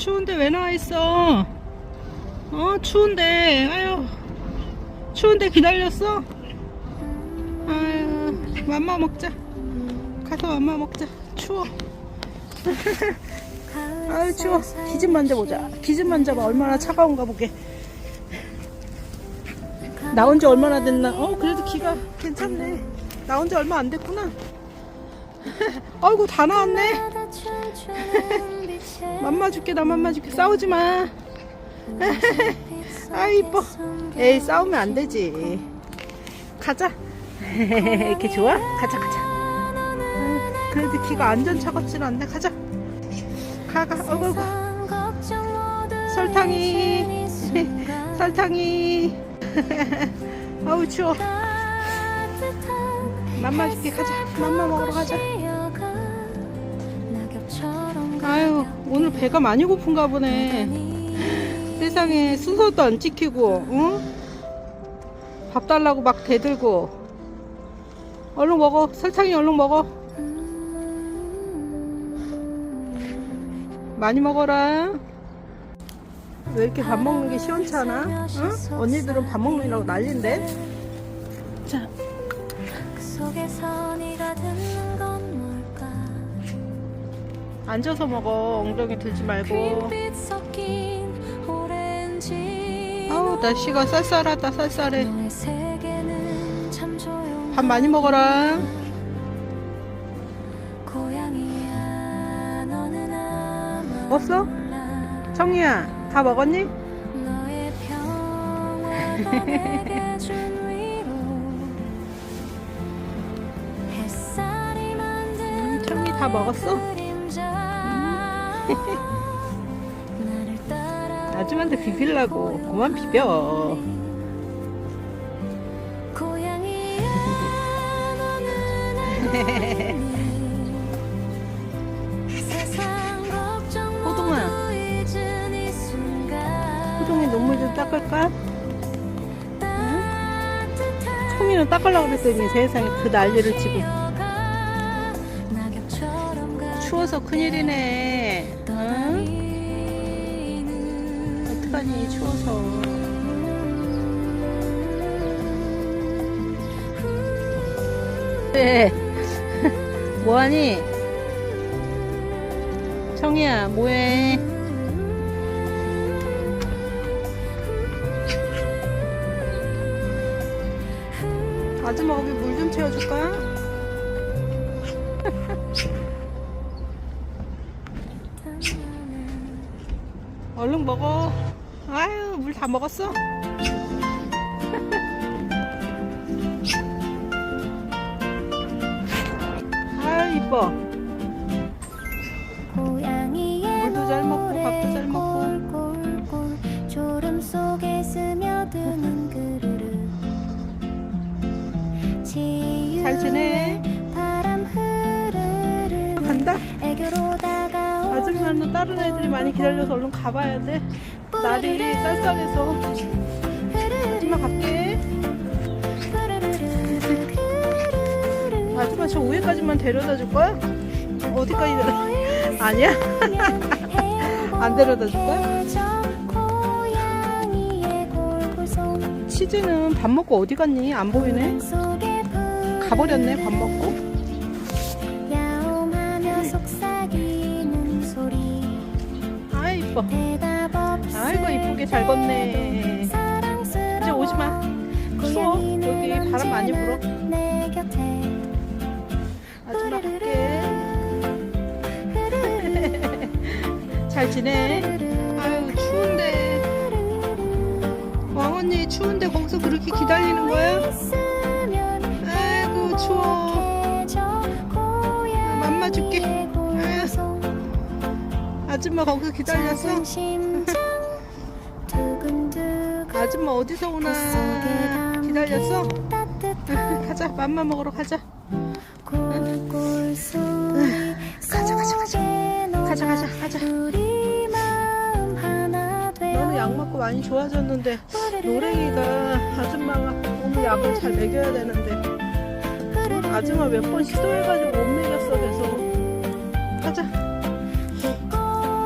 추운데 왜 나와 있어? 어 추운데. 아유 추운데 기다렸어? 아유 맘마 먹자. 가서 맘마 먹자. 추워. 아유 추워. 기좀 만져보자. 기좀 만져봐. 얼마나 차가운가 보게. 나온 지 얼마나 됐나? 어 그래도 기가 괜찮네. 나온 지 얼마 안 됐구나. 아이고 다 나왔네 맘마 줄게 나 맘마 줄게. 싸우지 마. 아 이뻐. 에이 싸우면 안 되지. 가자. 이렇게 좋아? 가자 가자. 응, 그래도 기가 안전 차갑진 않네. 가자. 가가. 어구 어구. 설탕이. 설탕이. 아우 추워. 맘마 줄게. 가자. 맘마 먹으러 가자. 아유 오늘 배가 많이 고픈가 보네. 세상에 순서도 안 지키고 응? 밥 달라고 막 대들고. 얼른 먹어. 설탕이 얼른 먹어. 많이 먹어라. 왜 이렇게 밥 먹는 게 시원찮아? 응? 언니들은 밥 먹느라고 난린데? 자 앉아서 먹어 엉덩이 들지 말고 아우 날씨가 쌀쌀하다 쌀쌀해 밥 많이 먹어라 먹었어? 청이야 다 먹었니? 음, 청이 다 먹었어? 따라 아줌마한테 비빌라고. 그만 비벼. 호동아. 호동이 눈물 좀 닦을까? 따뜻한 청이는 닦으려고 그랬더니 세상에 그 난리를 치고. 추워서 큰일이네 추워서 네 뭐하니? 청이야 뭐해? 아줌마 거기 물 좀 채워줄까? 얼른 먹어. 물 다 먹었어? 아유, 이뻐. 물도 잘 먹고 밥도 잘 먹고. 졸음 속에 스며드는 그르르 치유 잘 지내? 간다? 아줌마는 다른 애들이 많이 기다려서 얼른 가봐야 돼. 날이 쌀쌀해서. 아줌마 갈게. 아줌마 저 위에까지만 데려다 줄 거야? 어디까지 데려다? 아니야? 안 데려다 줄 거야? 치즈는 밥 먹고 어디 갔니? 안 보이네. 가버렸네, 밥 먹고. 아, 이뻐. 이쁘게 잘 걷네. 이제 오지 마. 추워. 여기 바람 많이 불어. 아줌마 갈게. 잘 지내? 아유, 추운데. 왕 언니 추운데 거기서 그렇게 기다리는 거야? 아이고, 추워. 맘마 줄게. 아줌마 거기서 기다렸어? 아줌마 어디서 오나 기다렸어? 가자 맘마 먹으러 가자 가자, 가자, 가자. 가자 가자 가자 너는 약 먹고 많이 좋아졌는데 노랭이가 아줌마가 오늘 약을 잘 먹여야 되는데 아줌마 몇 번 시도해가지고 못 먹였어 계속 가자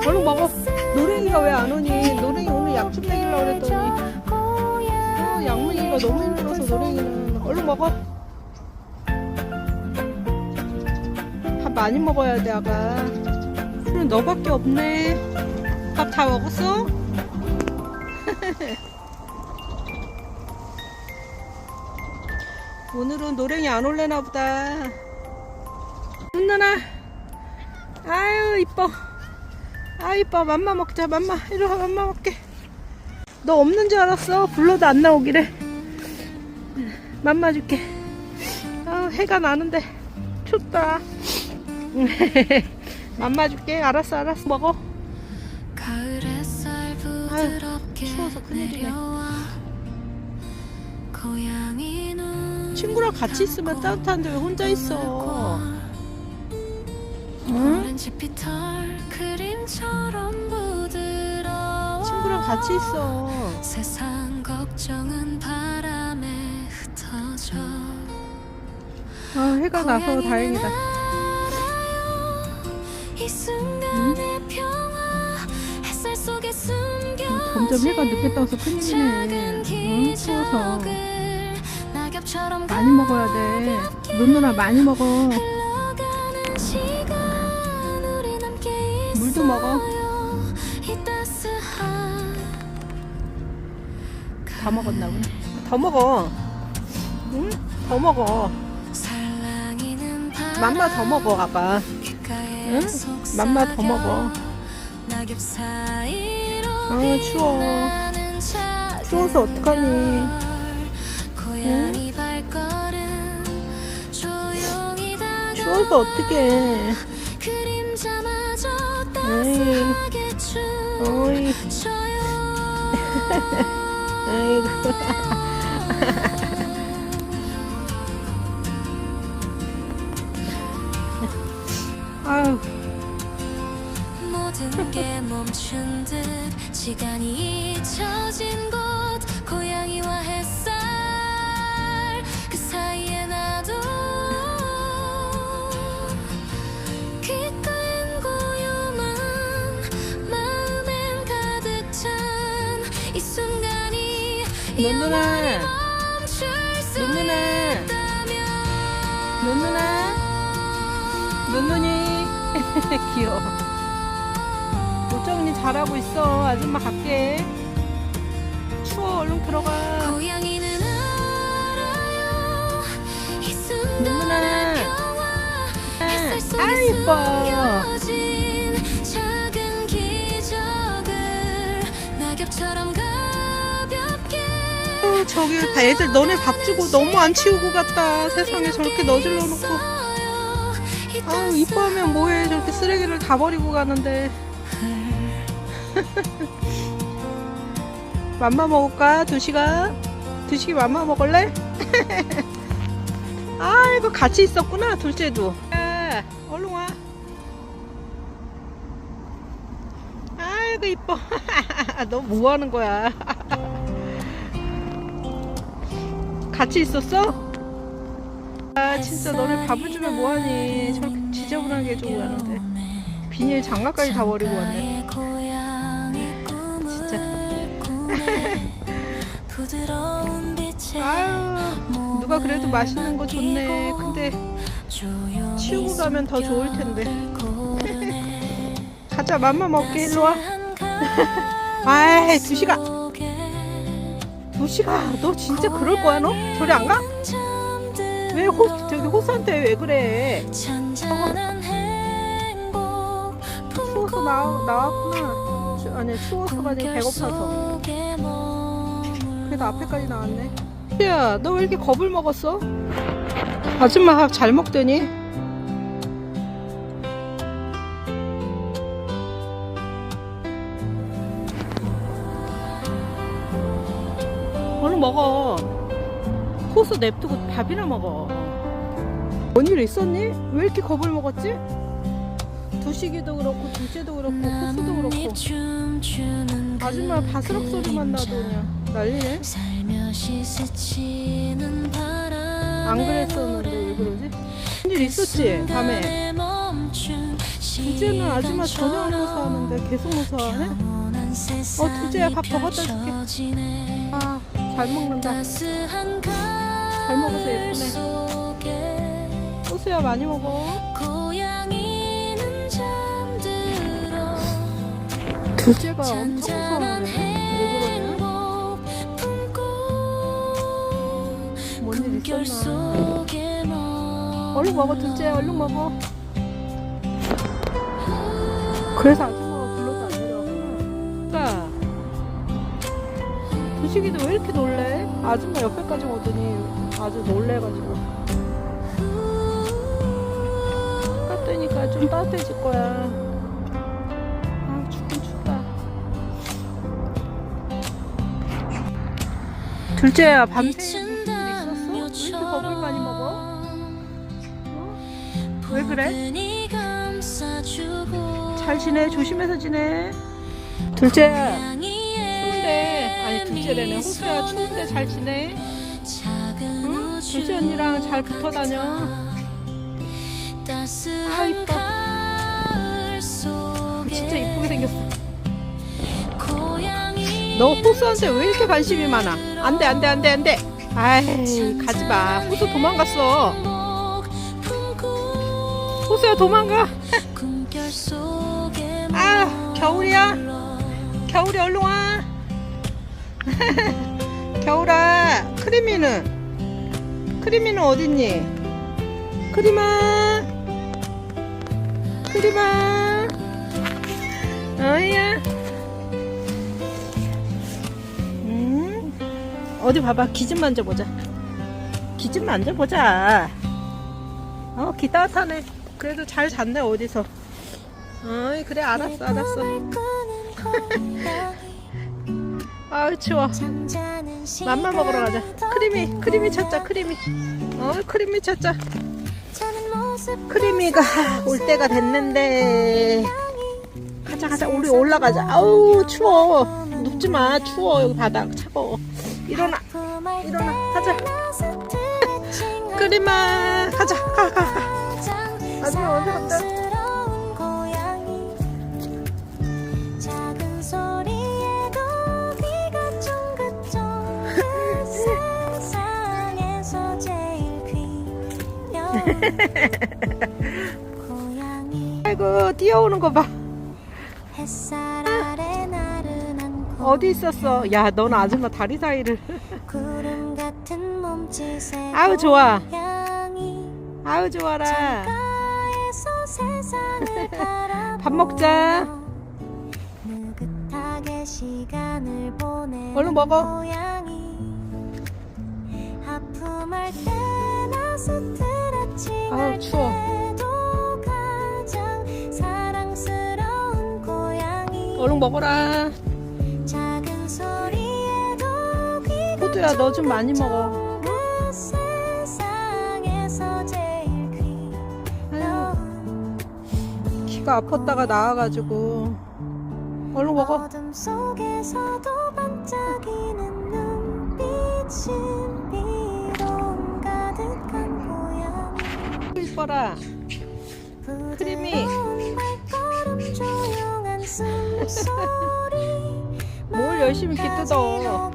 얼른 먹어. 노랭이가 왜 안 오니? 노랭이 오늘 약 좀 먹이려고 그랬더니. 어, 양문이가 너무 힘들어서 노랭이는. 얼른 먹어. 밥 많이 먹어야 돼, 아가. 그럼 너밖에 없네. 밥 다 먹었어? 오늘은 노랭이 안 올래나 보다. 누나. 아유, 이뻐. 아, 이뻐. 맘마 먹자, 맘마. 이리 와, 맘마 먹게. 너 없는 줄 알았어. 불러도 안 나오기래. 맘마 줄게. 아, 해가 나는데. 춥다. 맘마 줄게. 알았어, 알았어. 먹어. 추워서 큰일이네. 친구랑 같이 있으면 따뜻한데 왜 혼자 있어? 응? 같이 있어. 세상 걱정은 바람에 흩어져 아, 해가 나서 다행이다. 이 순간의 평화 햇살 속에 숨겨 점점 해가 늦게 떠서 큰일이네. 응, 추워서. 기적을 낙엽처럼 많이 먹어야 돼. 눈누나 많이 먹어. 흘러가는 시간 우리 함께 물도 먹어. 다 먹었나 보네. 더 먹어. 응? 더 먹어. 맘마 더 먹어. 귓가에 응? 맘마 더 먹어. 아, 추워. 추워서 어떡하니. 다가 추워서 어떡해. 어이, 춤춰요 아이고. 아유, 모든 게 멈춘 듯 시간이 잊혀진 곳 눈누나, 눈누나, 눈누나, 눈누니. 귀여워. 옷 정리 잘하고 있어. 아줌마 갈게. 추워, 얼른 들어가. 눈누나. 속에 아, 이뻐. 어, 저기 다 애들 너네 밥 주고 너무 안 치우고 갔다. 세상에 저렇게 너질러 놓고. 아유, 이뻐하면 뭐해. 저렇게 쓰레기를 다 버리고 가는데. 맘마 먹을까? 두시가? 두식이 맘마 먹을래? 아이고, 같이 있었구나, 둘째도. 야, 얼른 와. 아이고, 이뻐. 너 뭐 하는 거야? 같이 있었어? 아, 진짜 너네 밥을 주면 뭐하니? 저렇게 지저분하게 해주고 가는데. 비닐 장갑까지 다 버리고 왔네. 진짜. 아유, 누가 그래도 맛있는 거 좋네. 근데 치우고 가면 더 좋을 텐데. 가자, 맘마 먹게, 일로 와. 아이, 두시가. 두시가, 너 진짜 그럴 거야, 너? 저리 안 가? 왜 호, 저기 호수한테 왜 그래? 행복 추워서 나, 나왔구나. 추, 아니, 추워서가 아니라 배고파서. 그래도 앞에까지 나왔네. 야, 너 왜 이렇게 겁을 먹었어? 아줌마 밥잘 먹더니? 얼른 먹어. 코스 냅두고 밥이나 먹어. 뭔일 있었니? 왜 이렇게 겁을 먹었지? 두식이도 그렇고 둘째도 그렇고 코스도 그렇고 아줌마 바스락 소리만 나도 그냥 난리네. 안 그랬었는데 왜 그러지? 무슨 일 있었지? 밤에. 둘째는 아줌마 전혀 안 무서워하는데 계속 무서워하네? 어, 둘째야, 밥 더 갖다 줄게. 아, 잘 먹는다. 잘 먹어서 예쁘네. 호수야, 많이 먹어. 둘째가 엄청 무서워하네. 뭔일 있었나? 얼른 먹어, 둘째, 얼른 먹어. 그래서 아줌 두식이도 왜 이렇게 놀래? 아줌마 옆에까지 오더니 아주 놀래가지고. 깠더니까 좀 따뜻해질 거야. 아, 춥긴 춥다. 둘째야, 많이 먹어? 어? 왜 그래? 잘 지내? 조심해서 지내. 둘째야, 아니 둘째래네. 호수야, 추운데 잘 지내? 응? 둘째 언니랑 잘 붙어 다녀. 아 이뻐. 진짜 이쁘게 생겼어. 너 호수한테 왜 이렇게 관심이 많아? 안 돼, 안 돼, 안 돼, 안 돼. 아이, 가지 마. 호수 도망갔어. 호수야, 도망가. 아, 겨울이야. 겨울이 얼른 와. 겨울아, 크리미는? 크리미는 어딨니? 크리마. 크리마. 어이야. 음. 어디 봐봐. 기 좀 만져보자. 기 좀 만져보자. 어, 기 따뜻하네. 그래도 잘 잤네, 어디서. 어이, 그래, 알았어, 알았어. 아우, 추워. 맘마 먹으러 가자. 크리미, 크리미 찾자, 크리미. 어, 크리미 찾자. 크리미가 올 때가 됐는데. 가자, 가자. 우리 올라가자. 아우, 추워. 눕지 마. 추워. 여기 바닥 차가워. 일어나. 일어나. 가자. 크리마. 가자. 가, 가, 가. 아줌마 어디 갔다? 아이고, 뛰어오는 거 봐. 어디 있었어? 야, 넌 아줌마 다리 사이를. 아우, 좋아. 아우, 좋아라. 밥 먹자. 얼른 먹어. 아픔할 스트레칭 할 추워. 얼른 먹어라. 호두야, 너 좀 많이 먹어. 키가 아팠다가 나와가지고. 얼른 먹어. 조용한 숨소리 뭘 열심히 이렇게 뜯어.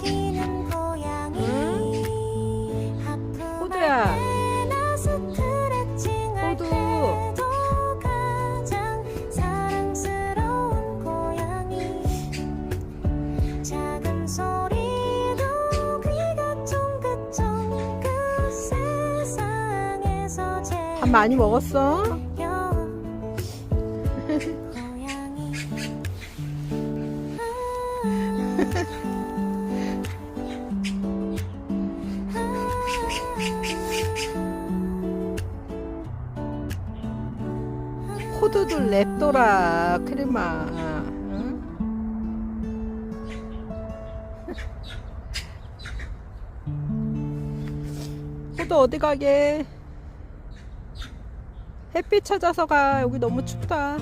많이 먹었어? 호두들 냅둬라. 크리마. 응? 호두 어디 가게? 햇빛 찾아서 가. 여기 너무 춥다.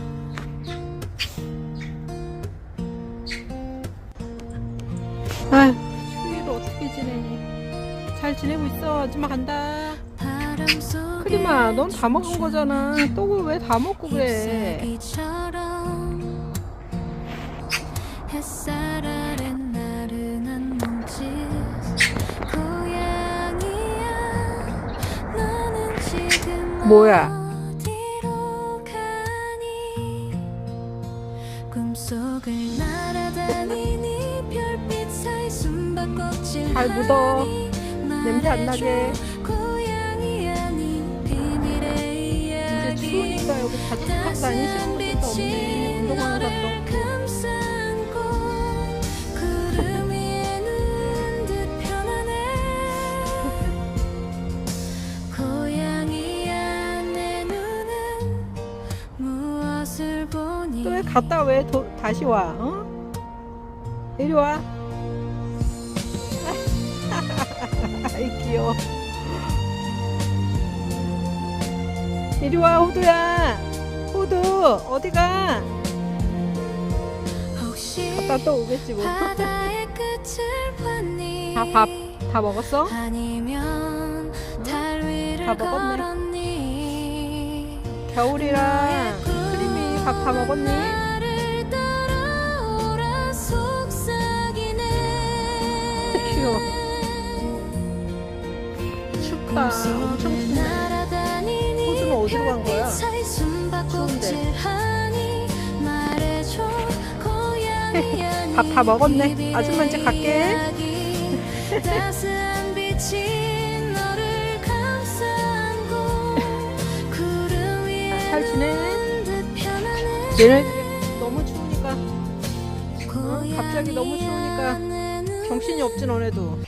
아휴, 추위를 어떻게 지내니? 잘 지내고 있어. 아줌마 간다. 크리마, 넌다 먹은 거잖아. 또 왜 다 먹고 그래? 뭐야? 잘 묻어. 냄새 안 나게. 이제 추우니까 여기 타고 다니시는 분들도 없네. 운동하는 사람도 없고. 감싸고 구름 위에 누운 듯 편안해 고양이야 내 눈은 무엇을 보니 또왜 갔다 왜 도, 다시 와? 어? 이리 와. 귀여워. 이리 와 호두야. 호두 어디가? 갔다 또 오겠지 뭐. 다 밥 다 먹었어? 아니면 달 위를 다 먹었네. 걸었니 겨울이랑 크림이 밥 다 먹었니? 춥다. 엄청 춥네. 호주는 어디로 간 거야? 밥다 먹었네. 아줌마 이제 갈게. 위에 잘 지내? 얘네들이 너무 추우니까 어? 갑자기 너무 추우니까 정신이 없지 너네도.